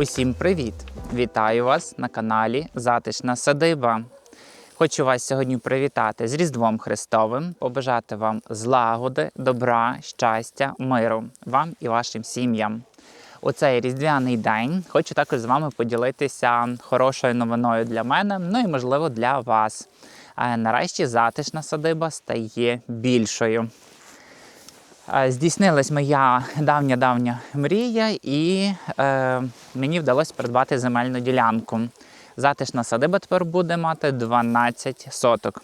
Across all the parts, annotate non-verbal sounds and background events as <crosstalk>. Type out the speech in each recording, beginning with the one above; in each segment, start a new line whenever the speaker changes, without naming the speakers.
Усім привіт! Вітаю вас на каналі Затишна Садиба. Хочу вас сьогодні привітати з Різдвом Христовим, побажати вам злагоди, добра, щастя, миру вам і вашим сім'ям. У цей різдвяний день хочу також з вами поділитися хорошою новиною для мене, ну і можливо для вас. Е, Нарешті затишна садиба стає більшою. Здійснилась моя давня-давня мрія, і е, мені вдалося придбати земельну ділянку. Затишна садиба тепер буде мати 12 соток.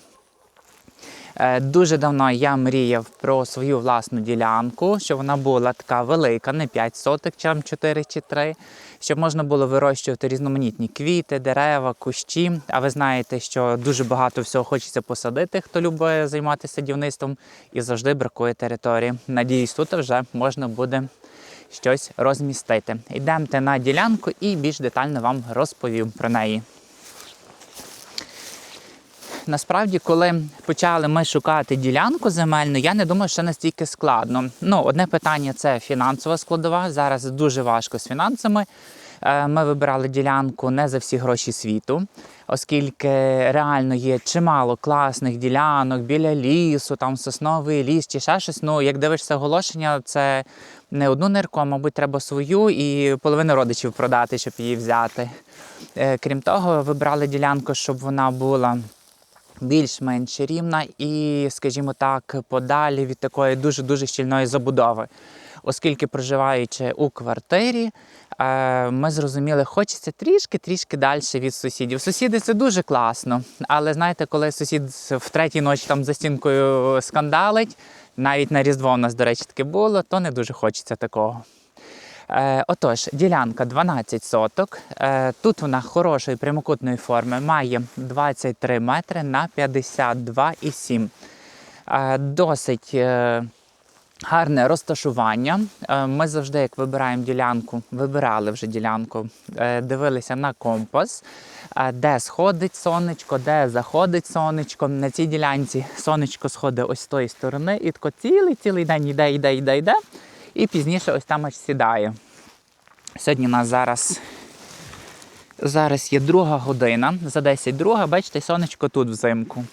Е, Дуже давно я мріяв про свою власну ділянку, щоб вона була така велика, не 5 соток, чи 4 чи 3, щоб можна було вирощувати різноманітні квіти, дерева, кущі. А ви знаєте, що дуже багато всього хочеться посадити, хто любить займатися садівництвом, і завжди бракує території. Надіюсь, тут вже можна буде щось розмістити. Йдемте на ділянку і більш детально вам розповім про неї. Насправді, коли почали ми шукати ділянку земельну, я не думав, що настільки складно. Ну, одне питання це фінансова складова. Зараз дуже важко з фінансами. Е, Ми вибирали ділянку не за всі гроші світу, оскільки реально є чимало класних ділянок біля лісу, там сосновий ліс чи ще щось. Ну, як дивишся оголошення, це не одну нирку, а мабуть, треба свою і половину родичів продати, щоб її взяти. Е, Крім того, вибрали ділянку, щоб вона була більш-менш рівна і, скажімо так, подалі від такої дуже-дуже щільної забудови. Оскільки проживаючи у квартирі, е, ми зрозуміли, хочеться трішки-трішки далі від сусідів. Сусіди це дуже класно, але знаєте, коли сусід в третій ночі там за стінкою скандалить, навіть на Різдво у нас, до речі, таке було, то не дуже хочеться такого. Е, отож, ділянка 12 соток. Е, тут вона хорошої прямокутної форми, має 23 метри на 52,7. Е, досить гарне розташування. Ми завжди, як вибираємо ділянку, вибирали вже ділянку, дивилися на компас. Де сходить сонечко, де заходить сонечко. На цій ділянці сонечко сходить ось з тої сторони, і тако цілий цілий день йде, йде, йде, йде. І пізніше ось там аж сідає. Сьогодні у нас зараз, зараз є друга година, за 10 друга, бачите, сонечко тут взимку.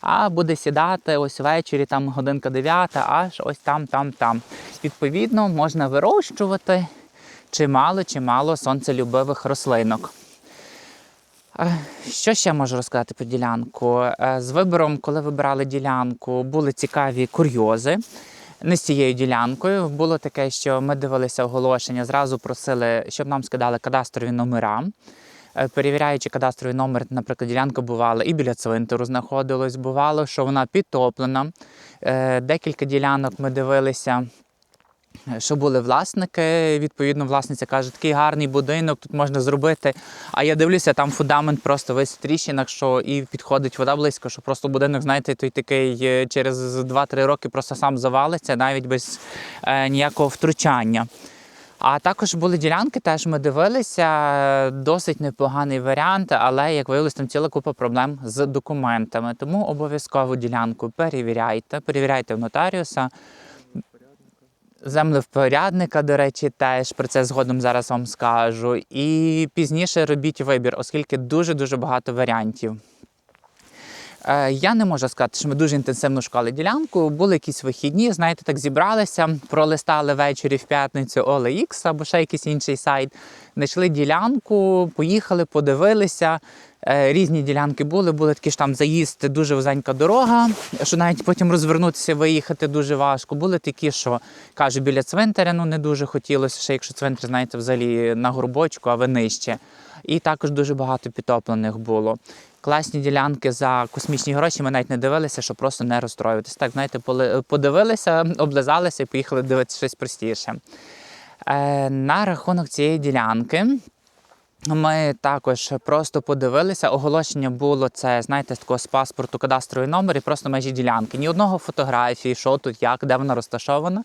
А буде сідати ось ввечері, там годинка 9, аж ось там, там, там. Відповідно, можна вирощувати чимало, чимало сонцелюбивих рослинок. Е, Що ще можу розказати про ділянку? Е, З вибором, коли вибирали ділянку, були цікаві курйози. Не з цією ділянкою. Було таке, що ми дивилися оголошення, зразу просили, щоб нам скидали кадастрові номера. Е, Перевіряючи кадастровий номер, наприклад, ділянка бувала і біля цвинтару знаходилось. бувало, що вона підтоплена. Е, Декілька ділянок ми дивилися, що були власники. Відповідно, власниця каже, такий гарний будинок, тут можна зробити. А я дивлюся, там фундамент просто весь в тріщинах, що і підходить вода близько, що просто будинок, знаєте, той такий е, через 2-3 роки просто сам завалиться, навіть без е, ніякого втручання. А також були ділянки, теж ми дивилися, досить непоганий варіант, але як виявилось, там ціла купа проблем з документами. Тому обов'язково ділянку перевіряйте, перевіряйте в нотаріуса. Землевпорядника, до речі, теж про це згодом зараз вам скажу. І пізніше робіть вибір, оскільки дуже-дуже багато варіантів. Е, Я не можу сказати, що ми дуже інтенсивно шукали ділянку. Були якісь вихідні, знаєте, так зібралися, пролистали ввечері в п'ятницю OLX або ще якийсь інший сайт. Знайшли ділянку, поїхали, подивилися. Е, Різні ділянки були, були такі ж там заїзд, дуже вузенька дорога, що навіть потім розвернутися, виїхати дуже важко. Були такі, що кажу, біля цвинтаря ну не дуже хотілося, ще якщо цвинтар, знаєте, взагалі на горбочку, а ви нижче. І також дуже багато підтоплених було. Класні ділянки за космічні гроші ми навіть не дивилися, щоб просто не розстроюватися. Так, знаєте, подивилися, облизалися і поїхали дивитися щось простіше. Е, на рахунок цієї ділянки. Ми також просто подивилися. Оголошення було це, знаєте, з такого з паспорту кадастровий номер і просто межі ділянки. Ні одного фотографії, що тут, як, де вона розташована.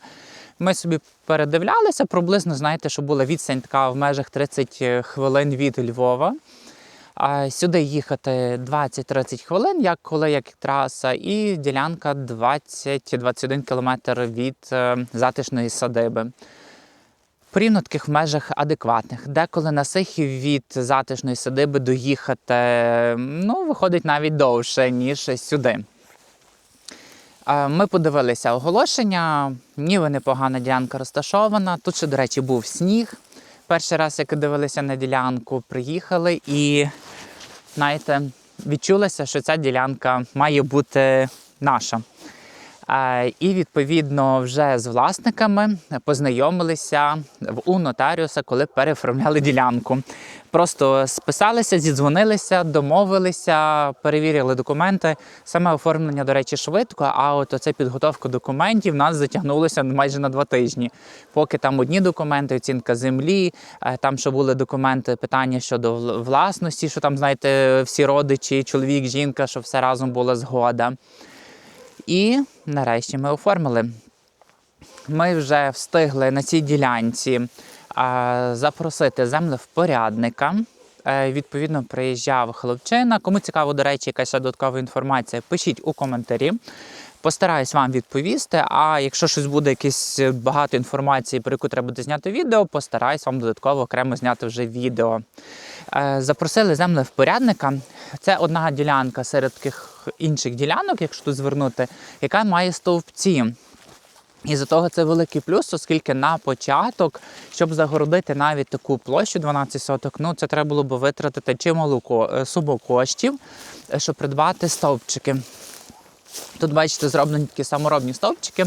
Ми собі передивлялися, приблизно знаєте, що була відстань така в межах 30 хвилин від Львова. Сюди їхати 20-30 хвилин, як коли як траса, і ділянка 20-21 кілометр від е, затишної садиби. порівняно таких межах адекватних. Деколи на сихів від затишної садиби доїхати ну, виходить навіть довше, ніж сюди. Е, Ми подивилися оголошення, ніби непогана ділянка розташована. Тут ще, до речі, був сніг. Перший раз, як дивилися на ділянку, приїхали і, знаєте, відчулося, що ця ділянка має бути наша. І відповідно вже з власниками познайомилися у нотаріуса, коли переоформляли ділянку. Просто списалися, зідзвонилися, домовилися, перевірили документи. Саме оформлення, до речі, швидко. А от оце підготовка документів нас затягнулося майже на два тижні. Поки там одні документи, оцінка землі, е, там що були документи, питання щодо власності, що там, знаєте, всі родичі, чоловік, жінка, що все разом була згода. І нарешті ми оформили. Ми вже встигли на цій ділянці запросити землевпорядника. Е, Відповідно, приїжджав хлопчина. Кому цікаво, до речі, якась додаткова інформація, пишіть у коментарі. Постараюсь вам відповісти. А якщо щось буде якесь е, багато інформації, про яку треба буде зняти відео, постараюсь вам додатково окремо зняти вже відео. Е, Запросили землевпорядника. Це одна ділянка серед таких інших ділянок, якщо тут звернути, яка має стовпці. І за того це великий плюс, оскільки на початок, щоб загородити навіть таку площу 12 соток, ну це треба було б витратити чимало е, суму коштів, е, щоб придбати стовпчики. Тут, бачите, зроблені такі саморобні стовпчики,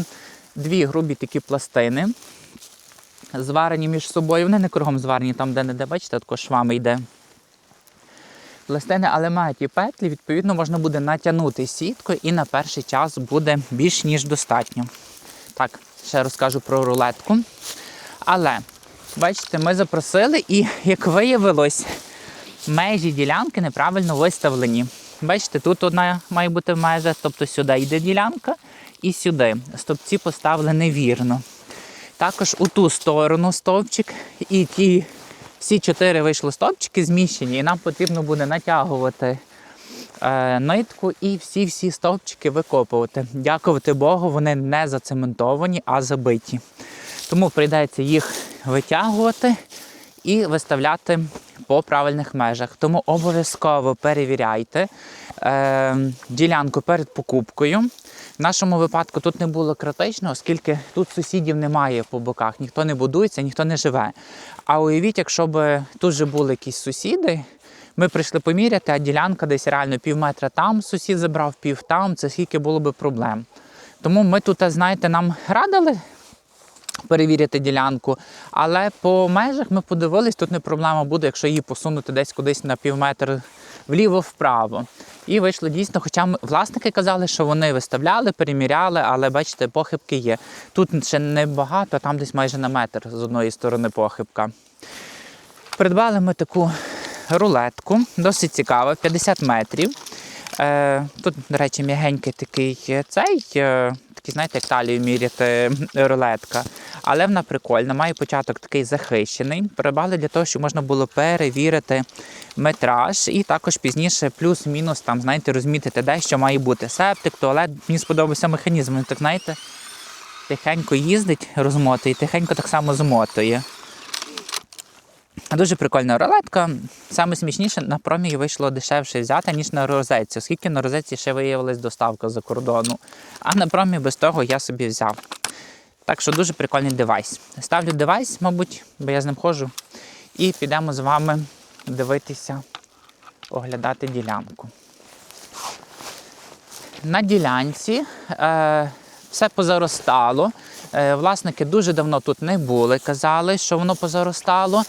дві грубі такі пластини, зварені між собою. Вони не кругом зварені, там де-не-де, бачите, тако швами йде. Пластини, але мають і петлі, відповідно, можна буде натягнути сітку і на перший час буде більш ніж достатньо. Так, ще розкажу про рулетку. Але, бачите, ми запросили, і як виявилось, межі ділянки неправильно виставлені. Бачите, тут одна має бути межа, тобто сюди йде ділянка і сюди. Стовпці поставлені вірно. Також у ту сторону стовпчик і ті всі чотири вийшли стовпчики зміщені, і нам потрібно буде натягувати е, нитку і всі-всі стовпчики викопувати. Дякувати Богу, вони не зацементовані, а забиті. Тому прийдеться їх витягувати і виставляти по правильних межах. Тому обов'язково перевіряйте е, ділянку перед покупкою. В нашому випадку тут не було критично, оскільки тут сусідів немає по боках, ніхто не будується, ніхто не живе. А уявіть, якщо б тут же були якісь сусіди, ми прийшли поміряти, а ділянка десь реально пів метра там, сусід забрав пів там, це скільки було б проблем. Тому ми тут, знаєте, нам радили перевірити ділянку, але по межах ми подивились, тут не проблема буде, якщо її посунути десь кудись на пів метра вліво-вправо. І вийшло дійсно, хоча власники казали, що вони виставляли, переміряли, але бачите, похибки є. Тут ще не багато, там десь майже на метр з одної сторони похибка. Придбали ми таку рулетку, досить цікава, 50 метрів. Е, тут, до речі, м'ягенький такий цей, е, такий, знаєте, як талію міряти рулетка. Але вона прикольна, має початок такий захищений. Придбали для того, щоб можна було перевірити метраж і також пізніше плюс-мінус там, знаєте, розмітити, де що має бути. Септик, туалет. Мені сподобався механізм. Він так, знаєте, тихенько їздить, розмотує, тихенько так само змотує. Дуже прикольна рулетка. Саме смішніше на промі вийшло дешевше взяти, ніж на розетці, оскільки на розетці ще виявилась доставка за кордону. А на промі без того я собі взяв. Так що дуже прикольний девайс. Ставлю девайс, мабуть, бо я з ним ходжу. І підемо з вами дивитися, оглядати ділянку. На ділянці е, все позаростало. Е, власники дуже давно тут не були, казали, що воно позаростало.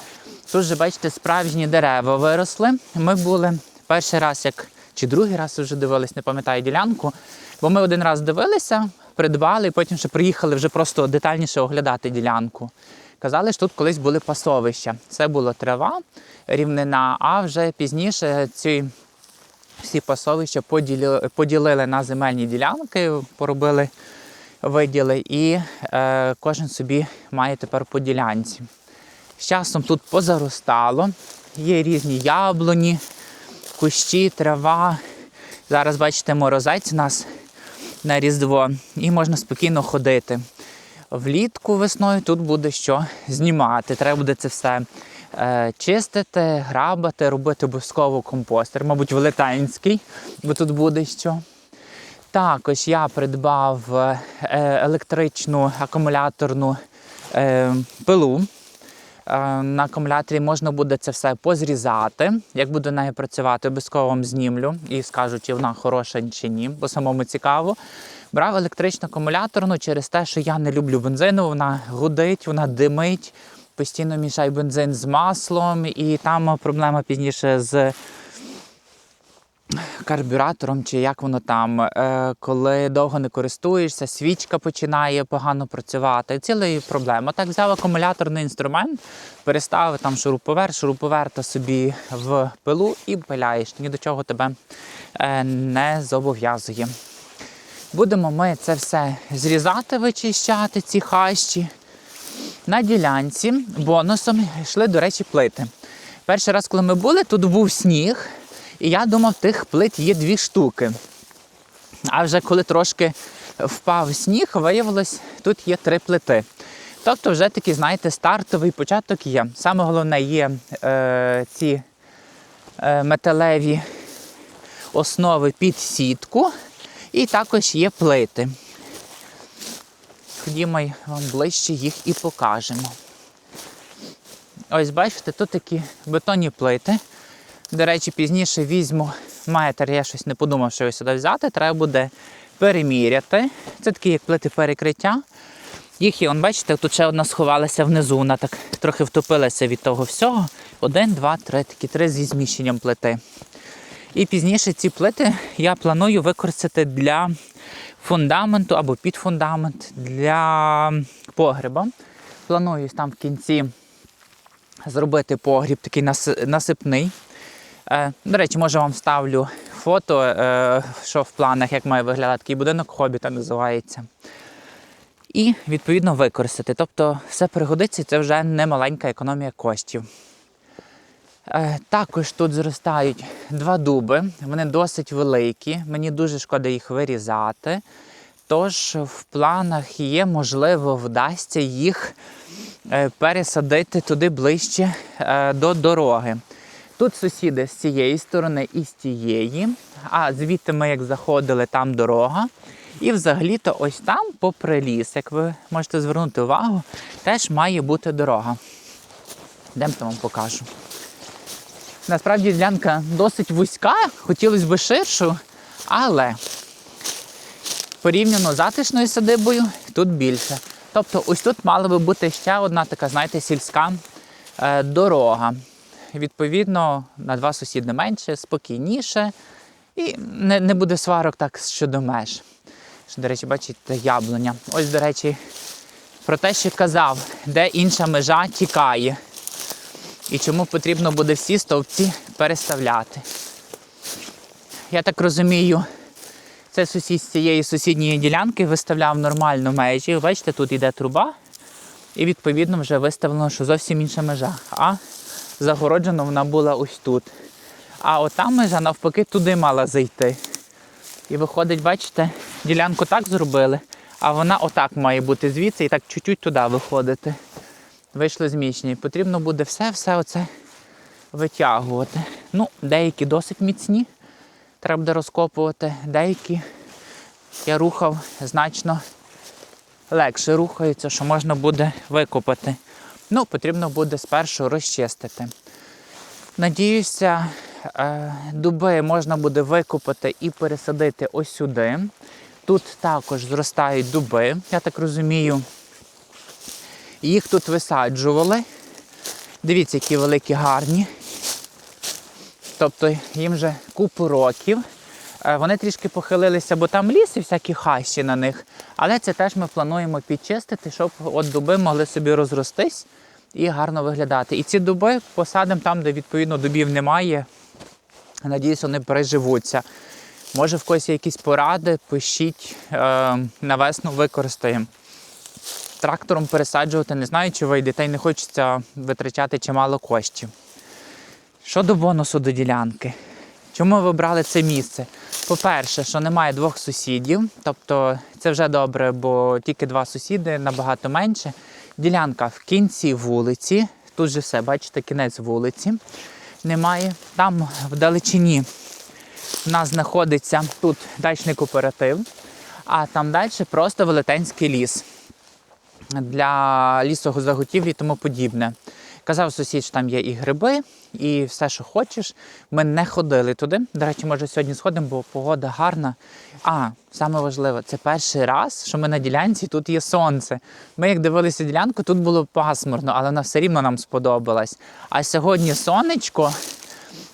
Тут же, бачите, справжні дерева виросли. Ми були перший раз, як чи другий раз вже дивились, не пам'ятаю ділянку. Бо ми один раз дивилися, придбали, і потім ще приїхали вже просто детальніше оглядати ділянку. Казали, що тут колись були пасовища. Це була трава, рівнина, а вже пізніше ці всі пасовища поділили, поділили на земельні ділянки, поробили виділи, і е, кожен собі має тепер по ділянці. З часом тут позаростало, є різні яблуні, кущі, трава. Зараз бачите, морозець у нас на Різдво, і можна спокійно ходити. влітку весною тут буде що знімати. Треба буде це все е, чистити, грабати, робити обов'язково компостер, мабуть, велетенський, бо тут буде що. Також я придбав е, електричну акумуляторну е, пилу. Е, На акумуляторі можна буде це все позрізати. Як буду нею працювати, обов'язково вам знімлю і скажу, чи вона хороша чи ні, бо самому цікаво. Брав електричну акумуляторну через те, що я не люблю бензину, вона гудить, вона димить, постійно мішає бензин з маслом, і там проблема пізніше з карбюратором, чи як воно там, е, коли довго не користуєшся, свічка починає погано працювати. Ціла проблема. Так взяв акумуляторний інструмент, переставив там шуруповерт, шуруповерта собі в пилу і пиляєш. Ні до чого тебе е, не зобов'язує. Будемо ми це все зрізати, вичищати, ці хащі. На ділянці бонусом йшли, до речі, плити. Перший раз, коли ми були, тут був сніг, і я думав, тих плит є дві штуки. А вже коли трошки впав сніг, виявилось, тут є три плити. Тобто, вже такий, знаєте, стартовий початок є. Саме головне є е, ці е, металеві основи під сітку, і також є плити. Ходімо вам ближче їх і покажемо. Ось бачите, тут такі бетонні плити. До речі, пізніше візьму метр, я щось не подумав, що його сюди взяти. Треба буде переміряти. Це такі як плити перекриття. Їх є, он, бачите, тут ще одна сховалася внизу, вона так трохи втопилася від того всього. Один, два, три, такі три зі зміщенням плити. І пізніше ці плити я планую використати для фундаменту або під фундамент для погреба. Планую там в кінці зробити погріб такий насипний. Е, До речі, може вам ставлю фото, е, що в планах, як має виглядати такий будинок, хобіта називається. І відповідно використати. Тобто все пригодиться, це вже не маленька економія коштів. Е, Також тут зростають два дуби, вони досить великі. Мені дуже шкода їх вирізати. Тож в планах є, можливо, вдасться їх пересадити туди ближче до дороги. Тут сусіди з цієї сторони і з тієї, а звідти ми як заходили, там дорога. І взагалі-то ось там, попри ліс, як ви можете звернути увагу, теж має бути дорога. Йдемте вам покажу. Насправді ділянка досить вузька, хотілося б ширшу, але порівняно з затишною садибою тут більше. Тобто ось тут мала би бути ще одна така, знаєте, сільська е, дорога. Відповідно, на два сусіди менше, спокійніше і не, не буде сварок так щодо меж. До речі, бачите, яблуня. Ось, до речі, про те, що казав, де інша межа тікає. І чому потрібно буде всі стовпці переставляти. Я так розумію, це сусід з цієї сусідньої ділянки виставляв нормально межі. Бачите, тут йде труба, і відповідно вже виставлено, що зовсім інша межа. А загороджена вона була ось тут. А ота межа навпаки туди мала зайти. І виходить, бачите, ділянку так зробили, а вона отак має бути звідси і так чуть-чуть туди виходити. Вийшло зміщення. І потрібно буде все-все оце витягувати. Ну, деякі досить міцні, треба буде розкопувати, деякі я рухав значно легше рухаються, що можна буде викопати. Ну, потрібно буде спершу розчистити. Надіюся, е, дуби можна буде викопати і пересадити ось сюди. Тут також зростають дуби, я так розумію. Їх тут висаджували. Дивіться, які великі гарні. Тобто їм вже купу років. Е, Вони трішки похилилися, бо там ліс і всякі хащі на них. Але це теж ми плануємо підчистити, щоб от дуби могли собі розростись і гарно виглядати. І ці дуби посадимо там, де відповідно дубів немає. Надіюсь, вони переживуться. Може, в когось є якісь поради, пишіть е, на весну використаємо. Трактором пересаджувати не знаю, чи вийде, та й не хочеться витрачати чимало коштів. Щодо бонусу до ділянки. Чому ви обрали це місце? По-перше, що немає двох сусідів, тобто це вже добре, бо тільки два сусіди набагато менше. Ділянка в кінці вулиці. Тут же все, бачите, кінець вулиці. Немає. Там вдалечині у нас знаходиться тут дачний кооператив, а там далі просто велетенський ліс для лісозаготівлі і тому подібне. Казав сусід, що там є і гриби, і все, що хочеш. Ми не ходили туди. До речі, може сьогодні сходимо, бо погода гарна. А, саме важливе, це перший раз, що ми на ділянці тут є сонце. Ми як дивилися ділянку, тут було пасмурно, але вона все рівно нам сподобалась. А сьогодні сонечко,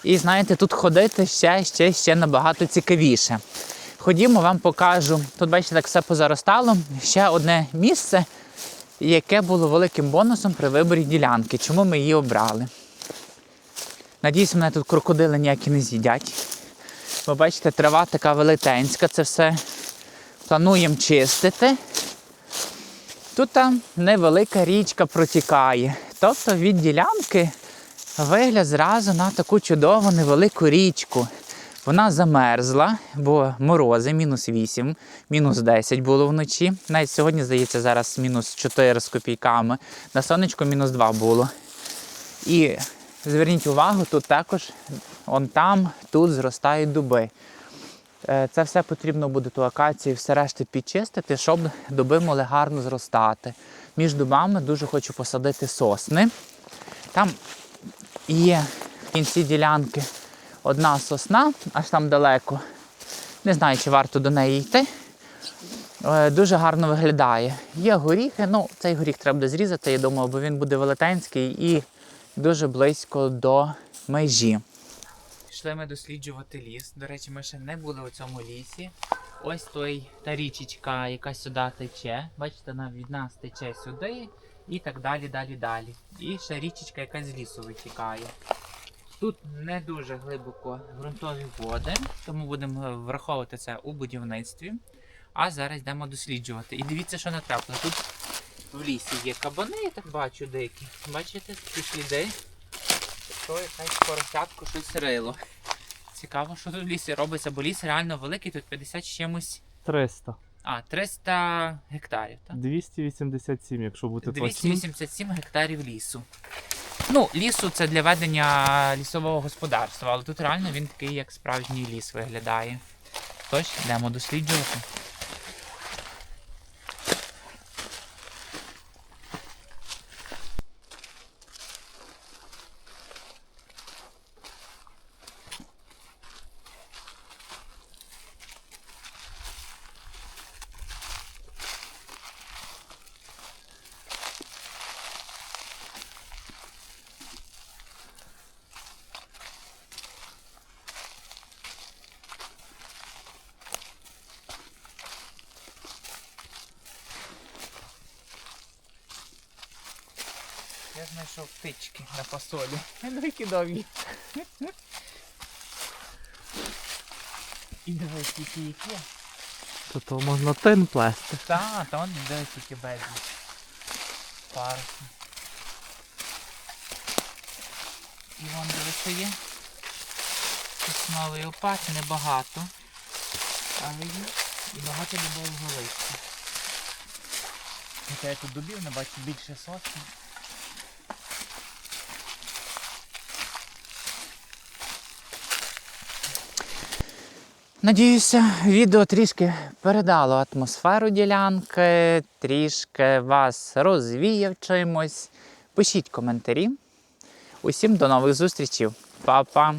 і знаєте, тут ходити ще, ще, ще набагато цікавіше. Ходімо, вам покажу. Тут, бачите, так все позаростало. Ще одне місце, яке було великим бонусом при виборі ділянки. Чому ми її обрали? Надіюсь, мене тут крокодили ніякі не з'їдять. Ви бачите, трава така велетенська, це все плануємо чистити. Тут там невелика річка протікає. Тобто від ділянки вигляд зразу на таку чудову невелику річку. Вона замерзла, бо морози, мінус 8, мінус 10 було вночі. Навіть сьогодні, здається, зараз мінус 4 з копійками. На сонечку мінус 2 було. І зверніть увагу, тут також, он там, тут зростають дуби. Е, Це все потрібно буде ту акацію, все решти підчистити, щоб дуби могли гарно зростати. Між дубами дуже хочу посадити сосни. Там є в кінці ділянки одна сосна, аж там далеко. Не знаю, чи варто до неї йти. Е, Дуже гарно виглядає. Є горіхи, ну цей горіх треба буде зрізати, я думаю, бо він буде велетенський і дуже близько до межі. Пішли ми досліджувати ліс. До речі, ми ще не були у цьому лісі. Ось той та річечка, яка сюди тече. Бачите, вона від нас тече сюди і так далі, далі, далі. І ще річечка, яка з лісу витікає. Тут не дуже глибоко ґрунтові води, тому будемо враховувати це у будівництві. А зараз йдемо досліджувати. І дивіться, що натрапило. Тут в лісі є кабани, я так бачу деякі. Бачите, ці сліди. Що якась поросятку щось рило. Цікаво, що тут в лісі робиться, бо ліс реально великий, тут 50 з чимось.
300.
А, 300 гектарів, так?
287, якщо бути точним.
287 гектарів лісу. Ну, лісу це для ведення лісового господарства, але тут реально він такий, як справжній ліс виглядає. Тож, йдемо досліджувати. Знайшов птички на фасолі. <laughs> Ну які довгі. І дивись, які їх є.
То, то можна тин плести.
Та, та он дивись, які безліч. Парусні. І вон дивися є. Сосновий опад небагато. Але є. І багато любового листя. Хоча я тут дубів не бачу більше сотні. Надіюся, відео трішки передало атмосферу ділянки, трішки вас розвіяв чимось. Пишіть коментарі. Усім до нових зустрічей. Па-па!